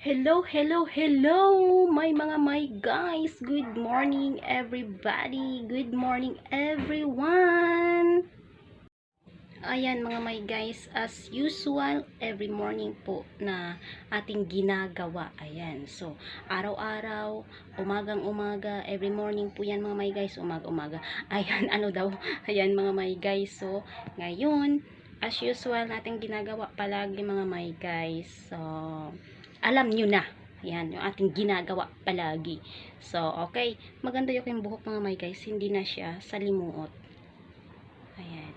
Hello, hello, hello, my mga my guys. Good morning, everybody. Good morning, everyone. Ayan, mga my guys, as usual, every morning po na ating ginagawa. Ayan, so, araw-araw, umagang-umaga, every morning po yan, mga my guys, umaga-umaga. Ayan, ano daw, ayan, mga my guys. So, ngayon, as usual, nating ginagawa palagi, mga my guys. So, alam nyo na. Yan, yung ating ginagawa palagi. So, okay. Maganda yung buhok mga may guys. Hindi na siya salimuot. Ayan.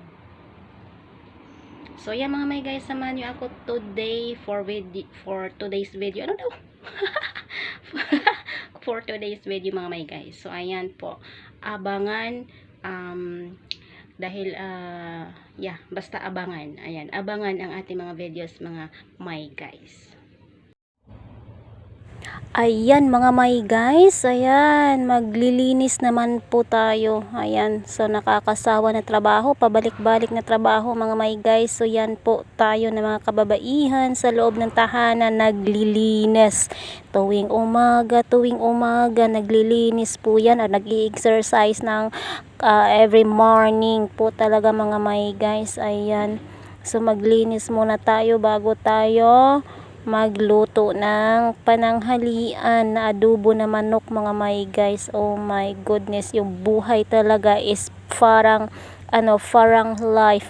So, yan mga may guys. Samahan nyo ako today for, for today's video. Ano daw? for today's video mga may guys. So, ayan po. Abangan. Um, dahil, uh, yeah, basta abangan. Ayan, abangan ang ating mga videos mga my guys. Ayan mga may guys, ayan, maglilinis naman po tayo. Ayan, so nakakasawa na trabaho, pabalik-balik na trabaho mga may guys. So yan po tayo na mga kababaihan sa loob ng tahanan naglilinis. Tuwing umaga, tuwing umaga, naglilinis po yan at nag-exercise ng uh, every morning po talaga mga may guys. Ayan, so maglinis muna tayo bago tayo magluto ng pananghalian na adobo na manok mga my guys. Oh my goodness yung buhay talaga is parang ano, parang life.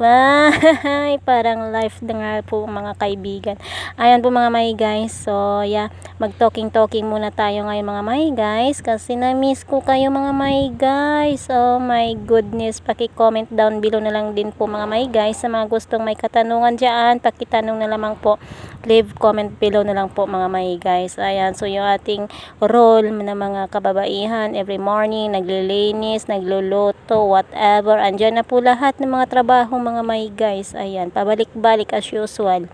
Ay, parang life na nga po mga kaibigan. Ayan po mga may guys. So, yeah, mag-talking-talking muna tayo ngayon mga may guys. Kasi na-miss ko kayo mga may guys. Oh my goodness. Paki-comment down below na lang din po mga may guys. Sa mga gustong may katanungan dyan, pakitanong na lamang po. Leave comment below na lang po mga may guys. Ayan, so yung ating role na mga kababaihan every morning, naglilinis, nagluluto, whatever. Andyan na po po lahat ng mga trabaho mga may guys. Ayan, pabalik-balik as usual.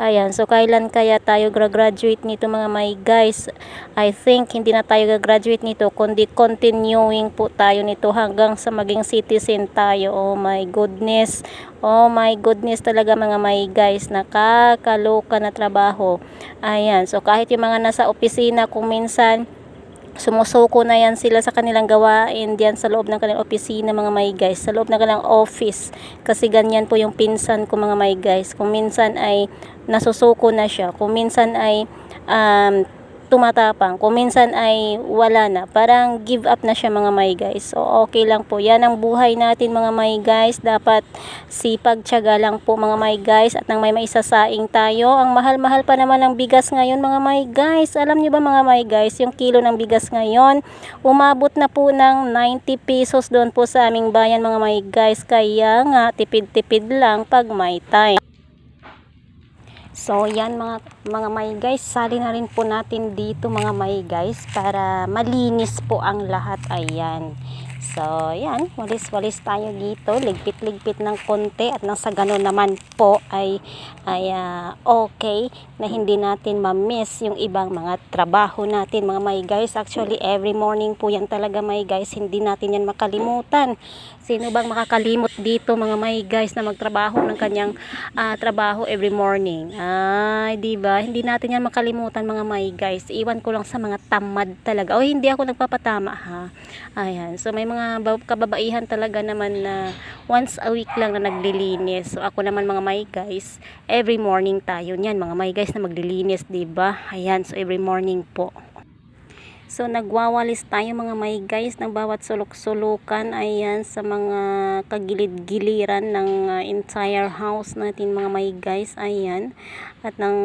Ayan, so kailan kaya tayo graduate nito mga may guys? I think hindi na tayo graduate nito, kundi continuing po tayo nito hanggang sa maging citizen tayo. Oh my goodness. Oh my goodness talaga mga may guys, nakakaloka na trabaho. Ayan, so kahit yung mga nasa opisina kung minsan sumusuko na yan sila sa kanilang gawain diyan sa loob ng kanilang opisina mga may guys sa loob ng kanilang office. Kasi ganyan po yung pinsan ko mga may guys. Kung minsan ay nasusuko na siya kung minsan ay um, tumatapang. Kung minsan ay wala na. Parang give up na siya mga may guys. So okay lang po. Yan ang buhay natin mga may guys. Dapat sipag tiyaga lang po mga may guys. At nang may maisasaing tayo. Ang mahal-mahal pa naman ng bigas ngayon mga may guys. Alam niyo ba mga may guys, yung kilo ng bigas ngayon, umabot na po ng 90 pesos doon po sa aming bayan mga may guys. Kaya nga tipid-tipid lang pag may time. So, yan mga, mga may guys, sali na rin po natin dito mga may guys para malinis po ang lahat. Ayan. So, yan, walis-walis tayo dito, ligpit-ligpit ng konti at nang sa ganun naman po ay, ay uh, okay na hindi natin ma-miss yung ibang mga trabaho natin mga may guys. Actually, every morning po yan talaga may guys, hindi natin yan makalimutan. Sino bang makakalimot dito mga may guys na magtrabaho ng kanyang uh, trabaho every morning? Ay, di ba? Hindi natin yan makalimutan mga may guys. Iwan ko lang sa mga tamad talaga. O hindi ako nagpapatama ha. Ayan. So may mga kababaihan talaga naman na once a week lang na naglilinis. So ako naman mga my guys, every morning tayo niyan mga my guys na maglilinis, 'di ba? Ayan, so every morning po. So nagwawalis tayo mga may guys ng bawat sulok-sulukan ayan sa mga kagilid-giliran ng uh, entire house natin mga may guys ayan at ng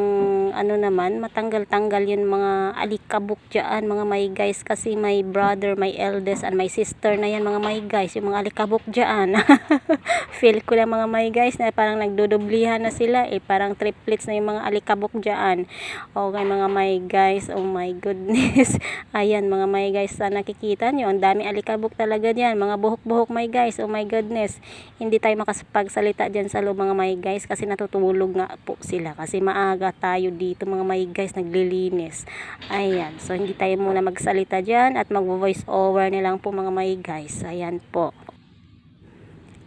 ano naman matanggal-tanggal yun mga alikabok dyan mga may guys. Kasi my brother, my eldest and my sister na yan mga may guys yung mga alikabok dyan. Feel ko lang mga may guys na parang nagdudublihan na sila eh. Parang triplets na yung mga alikabok dyan. Okay mga may guys oh my goodness. Ayan mga may guys sa nakikita nyo ang dami alikabok talaga dyan. Mga buhok-buhok my guys oh my goodness. Hindi tayo makapagsalita dyan sa loob mga may guys kasi natutulog nga po sila. Kasi maaga tayo dito mga may guys naglilinis. Ayan so hindi tayo muna magsalita dyan at mag voice over na lang po mga may guys. Ayan po.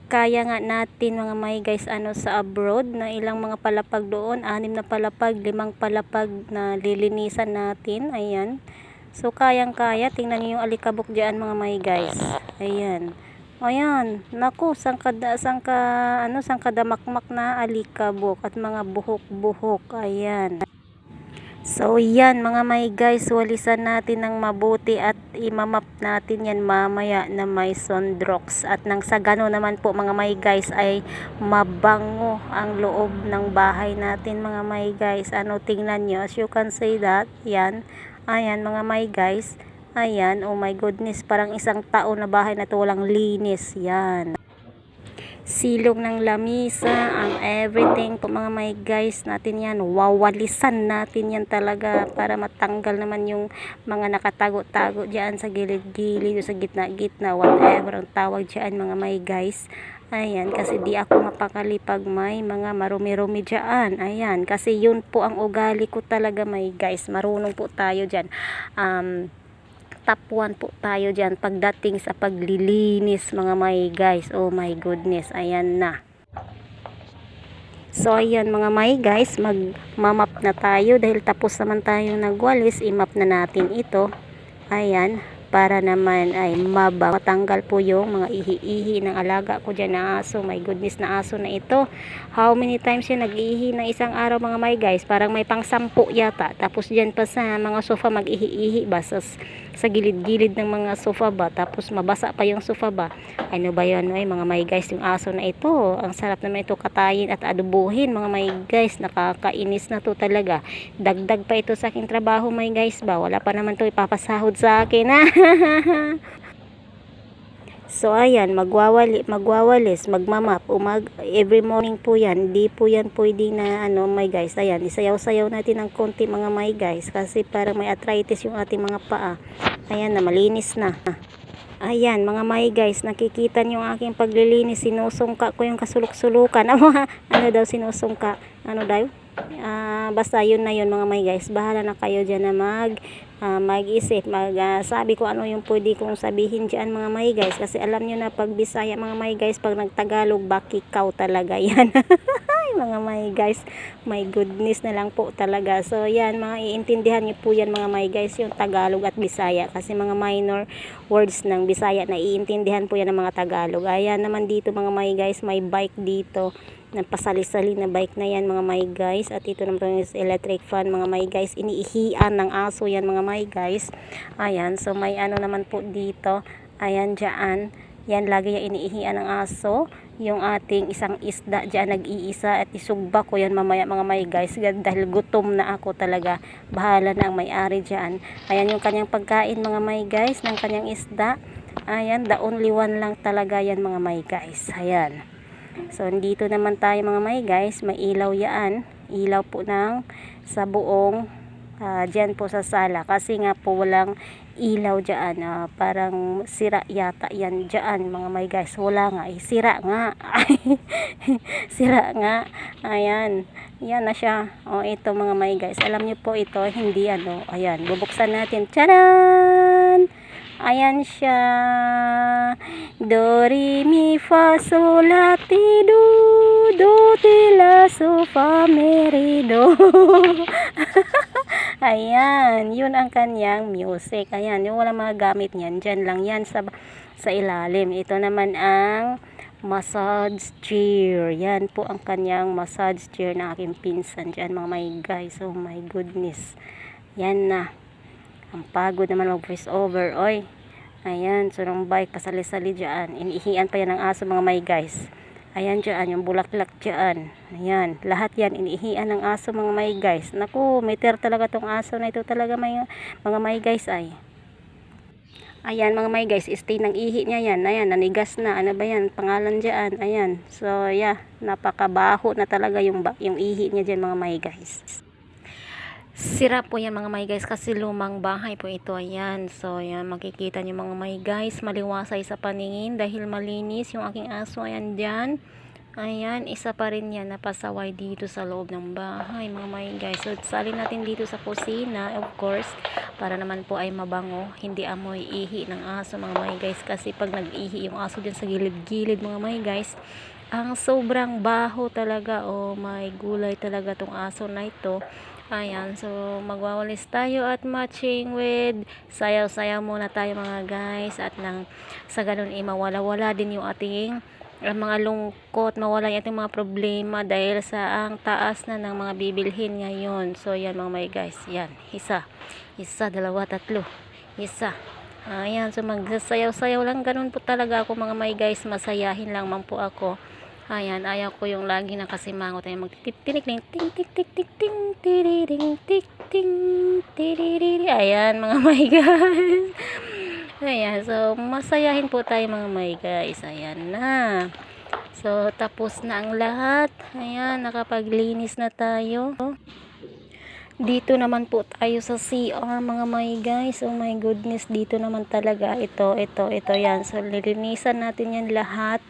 Kaya nga natin mga may guys ano sa abroad na ilang mga palapag doon anim na palapag limang palapag na lilinisan natin. Ayan. So kayang kaya tingnan niyo yung alikabok diyan mga may guys. Ayan ayan naku sangka sangka ano sangka damakmak na alikabok at mga buhok-buhok ayan So yan mga may guys, walisan natin ng mabuti at imamap natin yan mamaya na may sondrox. At nang sa gano naman po mga may guys ay mabango ang loob ng bahay natin mga may guys. Ano tingnan nyo, as you can say that, yan, ayan mga may guys. Ayan, oh my goodness, parang isang taon na bahay na to walang linis. Yan silong ng lamisa, ang everything po mga may guys natin yan, wawalisan natin yan talaga para matanggal naman yung mga nakatago-tago dyan sa gilid-gilid, sa gitna-gitna, whatever ang tawag dyan mga may guys. Ayan, kasi di ako mapakali pag may mga marumi-rumi dyan. Ayan, kasi yun po ang ugali ko talaga may guys. Marunong po tayo dyan. Um, top 1 po tayo dyan pagdating sa paglilinis mga may guys. Oh my goodness ayan na. So ayan mga may guys mag mamap na tayo dahil tapos naman tayo nagwalis imap na natin ito. Ayan para naman ay maba matanggal po yung mga ihi-ihi ng alaga ko dyan na aso. My goodness na aso na ito how many times siya nag-ihi ng isang araw mga may guys? Parang may pang sampu yata. Tapos dyan pa sa mga sofa mag-ihi-ihi ba? Sa, sa gilid-gilid ng mga sofa ba? Tapos mabasa pa yung sofa ba? Ano ba yun ay mga may guys yung aso na ito. Ang sarap naman ito katayin at adubuhin mga may guys. Nakakainis na to talaga. Dagdag pa ito sa aking trabaho may guys ba? Wala pa naman to ipapasahod sa akin ha So ayan, magwawali, magwawalis, magmamap, umag, every morning po yan, di po yan pwedeng na ano, my guys, ayan, isayaw-sayaw natin ng konti mga my guys, kasi para may arthritis yung ating mga paa, ayan na, malinis na. Ayan, mga my guys, nakikita niyo ang aking paglilinis, sinusungka ko yung kasulok-sulukan, ano daw sinusungka, ano daw? Ah, basta yun na yun mga my guys, bahala na kayo dyan na mag, uh, mag-isip, mag, ah, sabi ko ano yung pwede kong sabihin dyan mga my guys, kasi alam nyo na pag Bisaya mga my guys, pag nagtagalog, bakikaw talaga yan. Mga my guys, my goodness na lang po talaga. So, yan, mga iintindihan niyo po yan mga my guys, yung Tagalog at Bisaya. Kasi mga minor words ng Bisaya na iintindihan po yan ng mga Tagalog. Ayan naman dito mga my guys, may bike dito nagpasali-sali na bike na yan mga my guys. At ito naman is electric fan mga my guys. Iniihian ng aso yan mga my guys. Ayan so may ano naman po dito. Ayan dyan. Yan lagi yung iniihian ng aso. Yung ating isang isda dyan nag-iisa. At isugba ko yan mamaya mga my guys. Dahil gutom na ako talaga. Bahala na ang may-ari dyan. Ayan yung kanyang pagkain mga my guys ng kanyang isda. Ayan the only one lang talaga yan mga my guys. Ayan So, dito naman tayo mga may guys, may ilaw yan. Ilaw po ng sa buong uh, dyan po sa sala. Kasi nga po walang ilaw dyan. Uh, parang sira yata yan dyan mga may guys. Wala nga. Eh, sira nga. sira nga. Ayan. Yan na siya. O, ito mga may guys. Alam nyo po ito, hindi ano. Ayan. Bubuksan natin. Charan! Ayan siya. Do, re, mi, fa, sol, la, ti, do. Do, ti, la, so, fa, mi, re, do. Ayan. Yun ang kanyang music. Ayan. Yung wala mga gamit niyan. Diyan lang yan sa, sa ilalim. Ito naman ang massage chair. Yan po ang kanyang massage chair ng aking pinsan. Diyan mga my guys. Oh my goodness. Yan na. Ang pagod naman mag voice over. Oy. Ayan. So, nung bike, pasali-sali dyan. Inihian pa yan ng aso mga may guys. Ayan dyan. Yung bulaklak dyan. Ayan. Lahat yan. Inihian ng aso mga may guys. Naku, meter talaga tong aso na ito talaga may, mga may guys ay. Ayan mga may guys, stay ng ihi niya yan. Ayan, nanigas na. Ano ba yan? Pangalan dyan. Ayan. So, yeah. Napakabaho na talaga yung, yung ihi niya dyan mga may guys. Sira po yan mga may guys kasi lumang bahay po ito. Ayan. So, ayan. Makikita niyo mga may guys. Maliwasay sa paningin dahil malinis yung aking aso. Ayan dyan. Ayan, isa pa rin yan na pasaway dito sa loob ng bahay mga may guys. So, salin natin dito sa kusina, of course, para naman po ay mabango. Hindi amoy ihi ng aso mga may guys. Kasi pag nag-ihi yung aso dyan sa gilid-gilid mga may guys, ang sobrang baho talaga. Oh my gulay talaga tong aso na ito. Ayan, so magwawalis tayo at matching with sayaw-sayaw muna tayo mga guys. At nang sa ganun ay mawala-wala din yung ating ang mga lungkot, mawala yung ating mga problema dahil sa ang taas na ng mga bibilhin ngayon. So, yan mga may guys. Yan. Isa. Isa, dalawa, tatlo. Isa. Ayan. So, magsasayaw-sayaw lang. Ganun po talaga ako mga may guys. Masayahin lang man po ako. Ayan. Ayaw ko yung lagi na kasimangot. Ayan. Magtitinik ting ting tik tik tik ting tiriring tik ting tiriri. Ayan mga may guys. Ayan, so masayahin po tayo mga may guys. Ayan na. So tapos na ang lahat. Ayan, nakapaglinis na tayo. Dito naman po tayo sa CR mga may guys. Oh my goodness, dito naman talaga. Ito, ito, ito yan. So lilinisan natin yan lahat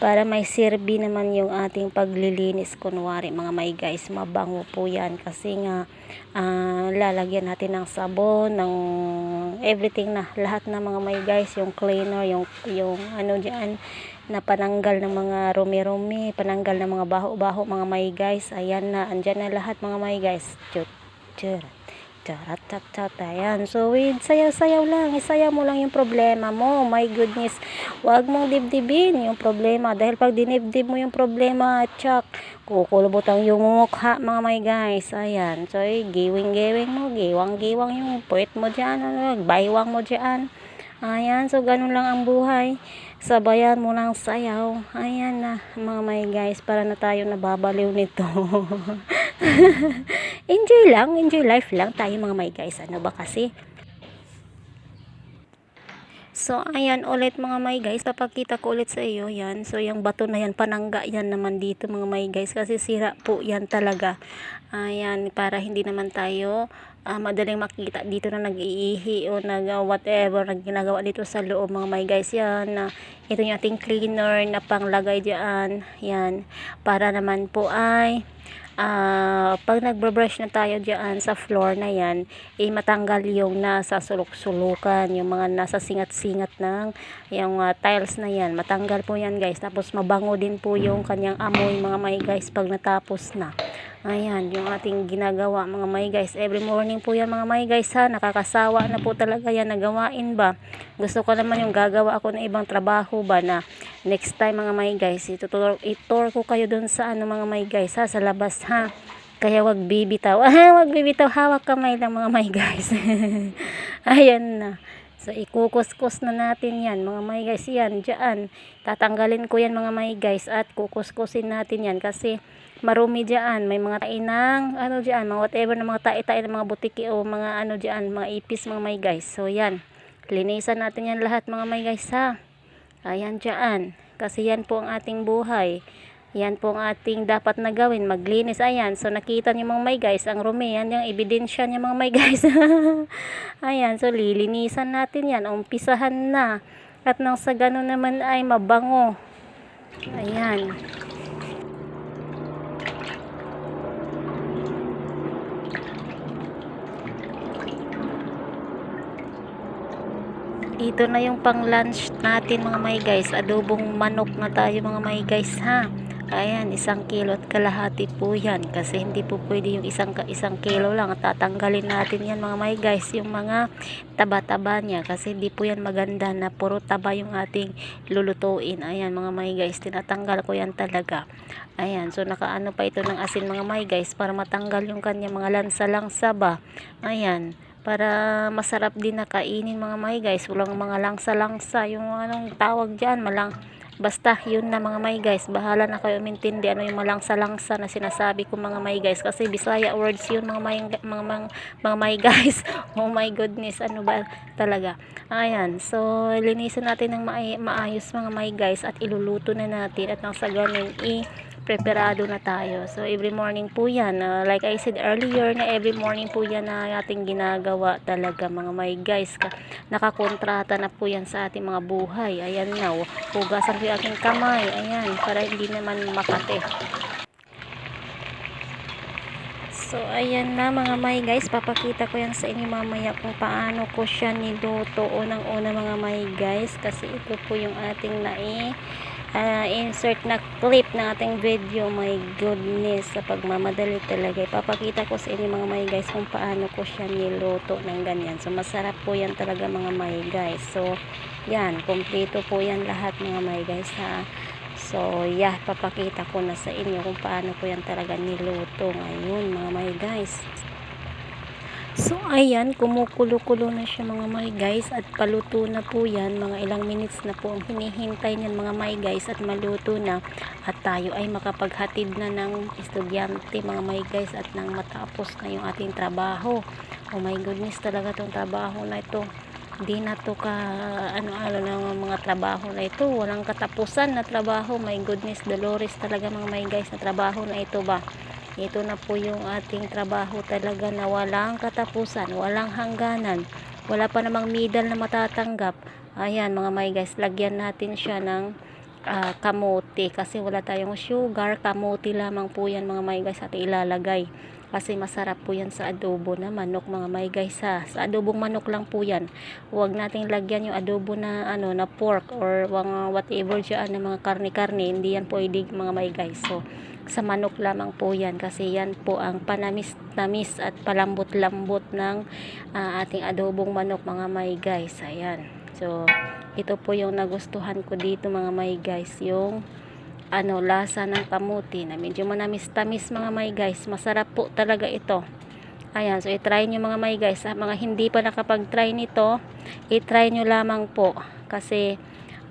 para may sirbi naman yung ating paglilinis. Kunwari mga may guys, mabango po yan. Kasi nga, ah, lalagyan natin ng sabon, ng everything na. Lahat na mga may guys, yung cleaner, yung, yung ano dyan, na pananggal ng mga rumi-rumi, pananggal ng mga baho-baho mga may guys. Ayan na, andyan na lahat mga may guys. Chut, chut, charat, chat, chat. Ayan. So, with sayaw-sayaw lang. Isayaw mo lang yung problema mo. My goodness. Huwag mong dibdibin yung problema. Dahil pag dinibdib mo yung problema, tsak, kukulubot ang yung mukha mga may guys. Ayan. So, giwing-giwing mo. Giwang-giwang yung puwet mo dyan. Ano, baywang mo dyan. Ayan, so ganun lang ang buhay. Sabayan mo ng sayaw. Ayan na, mga may guys, para na tayo nababaliw nito. enjoy lang, enjoy life lang tayo mga may guys. Ano ba kasi? So, ayan ulit mga may guys. Papakita ko ulit sa iyo yan. So, yung bato na yan, panangga yan naman dito mga may guys. Kasi sira po yan talaga. Ayan, para hindi naman tayo ah, madaling makita dito na nag-iihi o nag ah, whatever na ginagawa dito sa loob mga may guys. Yan, na ito yung ating cleaner na panglagay dyan. Yan, para naman po ay ah pag nagbe-brush na tayo diyan sa floor na yan, eh matanggal yung nasa sulok-sulukan, yung mga nasa singat-singat ng yung ah, tiles na yan. Matanggal po yan guys. Tapos mabango din po yung kanyang amoy mga may guys pag natapos na. Ayan, yung ating ginagawa mga may guys. Every morning po yan mga may guys ha. Nakakasawa na po talaga yan na gawain ba. Gusto ko naman yung gagawa ako ng ibang trabaho ba na next time mga may guys. Itutur, itur ko kayo dun sa ano mga may guys ha. Sa labas ha. Kaya wag bibitaw. Ah, wag bibitaw. Hawak kamay lang mga may guys. Ayan na. So, ikukuskus na natin yan, mga may guys, yan, dyan. Tatanggalin ko yan, mga may guys, at kukuskusin natin yan kasi marumi dyan. May mga tainang, ano dyan, mga whatever na mga tae-tae ng mga butiki o mga ano dyan, mga ipis, mga may guys. So, yan. Linisan natin yan lahat, mga may guys, ha. Ayan dyan. Kasi yan po ang ating buhay. Yan po ang ating dapat na gawin, maglinis. Ayan, so nakita niyo mga may guys, ang rumi, yan yung ebidensya niya mga may guys. Ayan, so lilinisan natin yan, umpisahan na. At nang sa ganun naman ay mabango. Ayan. Ito na yung pang lunch natin mga may guys. Adobong manok na tayo mga may guys ha. Ayan, isang kilo at kalahati po yan. Kasi hindi po pwede yung isang, isang kilo lang. Tatanggalin natin yan mga may guys. Yung mga taba-taba niya. Kasi hindi po yan maganda na puro taba yung ating lulutuin. Ayan mga may guys. Tinatanggal ko yan talaga. Ayan, so nakaano pa ito ng asin mga may guys. Para matanggal yung kanya mga lansa-langsa ba. Ayan para masarap din na kainin mga may guys. Walang mga langsa-langsa yung anong tawag dyan malang basta yun na mga may guys. Bahala na kayo umintindi ano yung malangsa-langsa na sinasabi ko mga may guys. Kasi bisaya words yun mga may, mga, mga, mga may guys. Oh my goodness ano ba talaga? Ayan so linisan natin ng maay, maayos mga may guys at iluluto na natin at nang sa ganun i preparado na tayo. So, every morning po yan. Ah, like I said earlier na every morning po yan na ating ginagawa talaga mga may guys. Ka- nakakontrata na po yan sa ating mga buhay. Ayan na. oh. Hugasan ko yung aking kamay. Ayan. Para hindi naman makate. So, ayan na mga may guys. Papakita ko yan sa inyo mamaya kung paano ko siya niluto. Unang-una mga may guys. Kasi ito po yung ating nai ah, insert na clip ng ating video. My goodness. Sa pagmamadali talaga. Ipapakita ko sa inyo mga may guys kung paano ko siya niluto ng ganyan. So, masarap po yan talaga mga may guys. So, yan. Kompleto po yan lahat mga may guys ha. So, yeah, papakita ko na sa inyo kung paano ko yan talaga niluto ngayon, mga my guys. So, ayan, kumukulo-kulo na siya mga my guys at paluto na po yan. Mga ilang minutes na po ang hinihintay niyan mga my guys at maluto na. At tayo ay makapaghatid na ng estudyante mga my guys at nang matapos na yung ating trabaho. Oh my goodness talaga tong trabaho na ito di na to ka ano ano ng mga trabaho na ito walang katapusan na trabaho my goodness Dolores talaga mga my guys na trabaho na ito ba ito na po yung ating trabaho talaga na walang katapusan walang hangganan wala pa namang middle na matatanggap ayan mga my guys lagyan natin siya ng ah, kamote kasi wala tayong sugar kamote lamang po yan mga my guys at ilalagay kasi masarap po yan sa adobo na manok mga may guys ha. Sa adobong manok lang po yan. Huwag nating lagyan yung adobo na ano na pork or whatever dyan na mga karne-karne. Hindi yan pwede mga may guys. So, sa manok lamang po yan kasi yan po ang panamis-tamis at palambot-lambot ng ah, ating adobong manok mga may guys. Ayan. So, ito po yung nagustuhan ko dito mga may guys. Yung ano, lasa ng kamuti na medyo manamis-tamis mga may guys. Masarap po talaga ito. Ayan, so i-try nyo mga may guys. Sa mga hindi pa nakapag-try nito, i-try nyo lamang po. Kasi,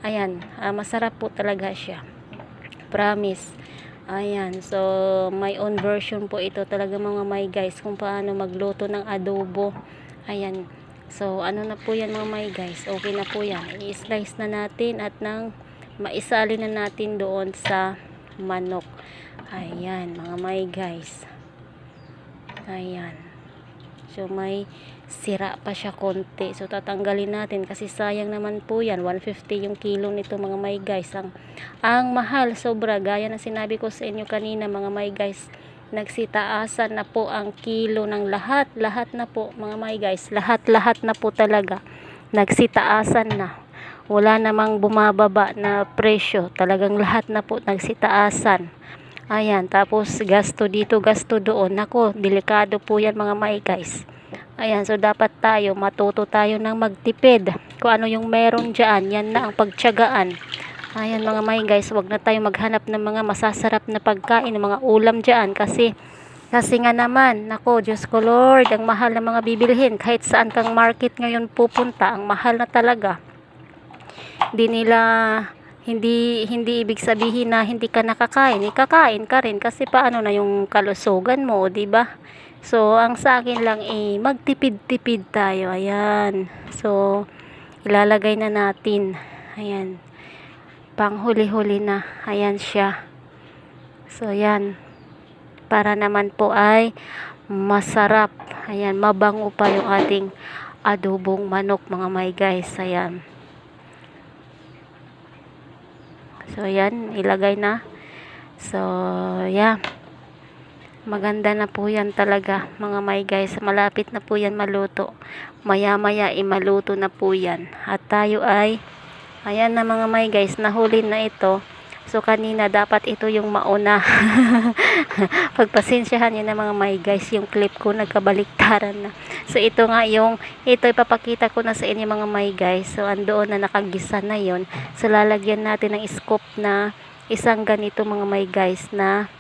ayan, ah, masarap po talaga siya. Promise. Ayan, so my own version po ito talaga mga may guys kung paano magluto ng adobo. Ayan, so ano na po yan mga may guys. Okay na po yan. I-slice na natin at nang maisali na natin doon sa manok. Ayan, mga may guys. Ayan. So, may sira pa siya konti. So, tatanggalin natin kasi sayang naman po yan. 150 yung kilo nito mga may guys. Ang, ang mahal, sobra. Gaya na sinabi ko sa inyo kanina mga may guys. Nagsitaasan na po ang kilo ng lahat. Lahat na po mga may guys. Lahat-lahat na po talaga. Nagsitaasan na wala namang bumababa na presyo. Talagang lahat na po nagsitaasan. Ayan, tapos gasto dito, gasto doon. Nako, delikado po yan mga may guys. Ayan, so dapat tayo, matuto tayo ng magtipid. Kung ano yung meron dyan, yan na ang pagtyagaan. Ayan mga may guys, wag na tayo maghanap ng mga masasarap na pagkain, mga ulam dyan. Kasi, kasi nga naman, nako, Diyos ko Lord, ang mahal ng mga bibilhin. Kahit saan kang market ngayon pupunta, ang mahal na talaga di nila hindi hindi ibig sabihin na hindi ka nakakain, ikakain ka rin kasi paano na yung kalusugan mo, 'di ba? So, ang sa akin lang eh magtipid-tipid tayo. Ayan. So, ilalagay na natin. Ayan. Panghuli-huli na. Ayan siya. So, ayan. Para naman po ay masarap. Ayan, mabango pa yung ating adobong manok mga may guys. Ayan. So, yan. Ilagay na. So, yeah. Maganda na po yan talaga, mga may guys. Malapit na po yan maluto. Maya-maya, imaluto na po yan. At tayo ay, ayan na mga may guys, nahuli na ito. So, kanina dapat ito yung mauna. Pagpasensyahan nyo na mga may guys, yung clip ko nagkabaliktaran na. So, ito nga yung, ito ipapakita ko na sa inyo mga may guys. So, andoon na nakagisa na yon So, lalagyan natin ng scoop na isang ganito mga may guys na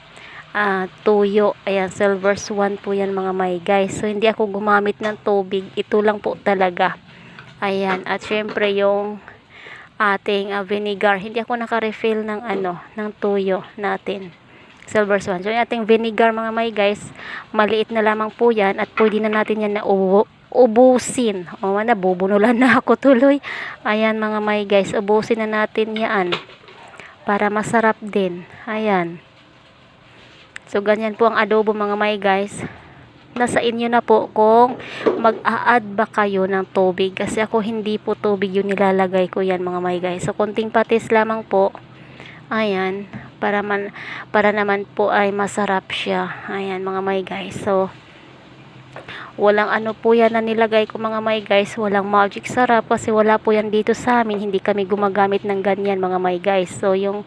ah, tuyo. Ayan, Silvers 1 po yan mga may guys. So, hindi ako gumamit ng tubig. Ito lang po talaga. Ayan, at syempre yung ating ah, vinegar. Hindi ako naka-refill ng ano, ng tuyo natin. Silver Swan. So, yung ating vinegar mga may guys, maliit na lamang po yan at pwede na natin yan na ubu ubusin. O, nabubunulan na ako tuloy. Ayan mga may guys, ubusin na natin yan para masarap din. Ayan. So, ganyan po ang adobo mga may guys. Nasa inyo na po kung mag-a-add ba kayo ng tubig. Kasi ako hindi po tubig yung nilalagay ko yan mga may guys. So, konting patis lamang po. Ayan. Para, man, para naman po ay masarap siya. Ayan mga may guys. So, Walang ano po yan na nilagay ko mga may guys. Walang magic sarap kasi wala po yan dito sa amin. Hindi kami gumagamit ng ganyan mga may guys. So yung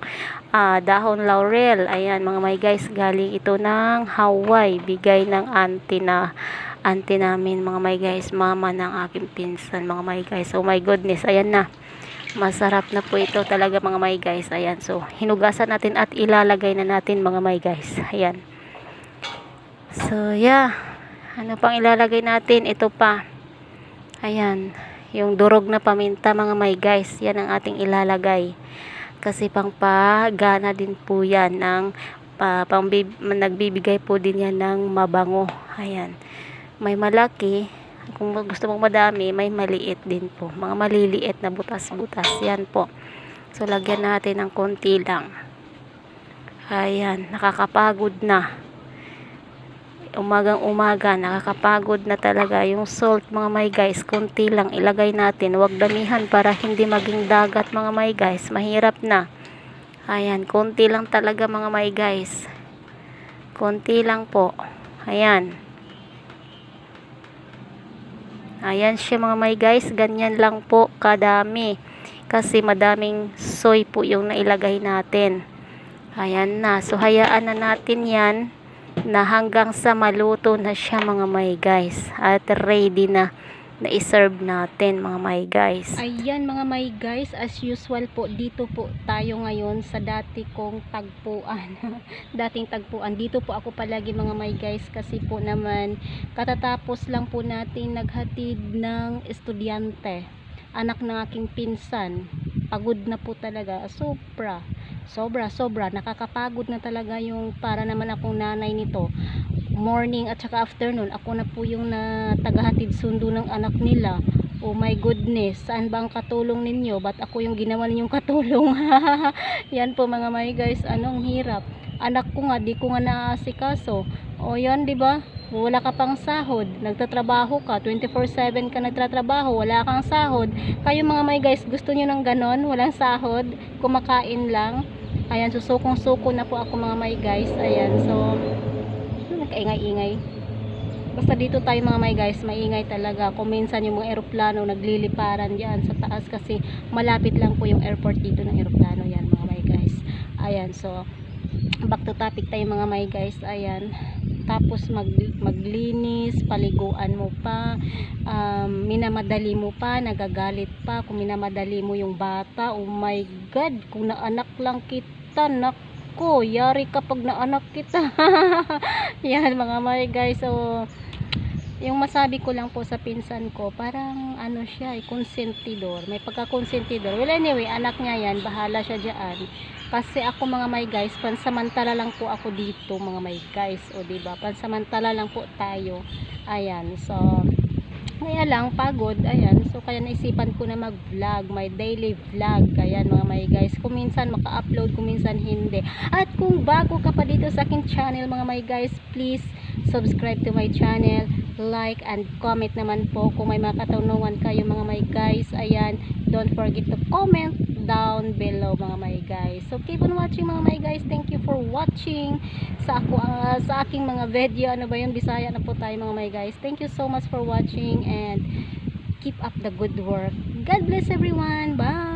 ah, dahon laurel. Ayan mga may guys. Galing ito ng Hawaii. Bigay ng auntie na auntie namin mga may guys. Mama ng aking pinsan mga may guys. Oh my goodness. Ayan na. Masarap na po ito talaga mga may guys. Ayan. So hinugasan natin at ilalagay na natin mga may guys. Ayan. So yeah. Ano pang ilalagay natin? Ito pa. Ayan. Yung durog na paminta mga may guys. Yan ang ating ilalagay. Kasi pang pagana din po yan ng pa, pang bib- nagbibigay po din yan ng mabango. Ayan. May malaki. Kung gusto mong madami, may maliit din po. Mga maliliit na butas-butas. Yan po. So, lagyan natin ng konti lang. Ayan. Nakakapagod na umagang umaga nakakapagod na talaga yung salt mga may guys. Konti lang ilagay natin. Wag damihan para hindi maging dagat mga may guys. Mahirap na. Ayan konti lang talaga mga may guys. Konti lang po. Ayan. Ayan siya mga may guys. Ganyan lang po kadami. Kasi madaming soy po yung nailagay natin. Ayan na. So hayaan na natin yan na hanggang sa maluto na siya mga may guys at ready na na iserve natin mga may guys. Ayan mga may guys as usual po dito po tayo ngayon sa dati kong tagpuan. Dating tagpuan. Dito po ako palagi mga may guys kasi po naman katatapos lang po natin naghatid ng estudyante. Anak ng aking pinsan. Pagod na po talaga. Sobra sobra sobra. Nakakapagod na talaga yung para naman akong nanay nito. Morning at saka afternoon ako na po yung na tagahatid sundo ng anak nila. Oh my goodness saan ba ang katulong ninyo? Ba't ako yung ginawa ninyong katulong? Yan po mga may guys anong hirap. Anak ko nga di ko nga naasikaso. O yan di ba wala ka pang sahod. Nagtatrabaho ka. 24/7 ka nagtatrabaho. Wala kang sahod. Kayo mga may guys gusto niyo ng ganon? Walang sahod? Kumakain lang? Ayan susukong suko na po ako mga may guys. Ayan so nagkaingay-ingay basta dito tayo mga may guys maingay talaga. Kung minsan yung mga eroplano nagliliparan diyan sa taas kasi malapit lang po yung airport dito ng eroplano yan mga may guys. Ayan so back to topic tayo mga may guys. Ayan tapos mag, maglinis paliguan mo pa um, minamadali mo pa nagagalit pa. Kung minamadali mo yung bata oh my god kung naanak lang kita nako yari kapag naanak kita. Yan mga may guys so yung masabi ko lang po sa pinsan ko, parang ano siya, eh, konsentidor. May pagka-konsentidor. Well, anyway, anak niya yan, bahala siya dyan. Kasi ako mga may guys, pansamantala lang po ako dito mga may guys. O ba diba? Pansamantala lang po tayo. Ayan, so, kaya lang, pagod, ayan. So, kaya naisipan ko na mag-vlog, my daily vlog. Ayan mga may guys. Kung minsan maka-upload, kung minsan hindi. At kung bago ka pa dito sa aking channel mga may guys, please subscribe to my channel like and comment naman po kung may mga katanungan kayo mga may guys. Ayan don't forget to comment down below mga may guys. So keep on watching mga may guys. Thank you for watching. Sa ako ah, sa aking mga video ano ba yun? Bisaya na po tayo mga may guys. Thank you so much for watching and keep up the good work. God bless everyone. Bye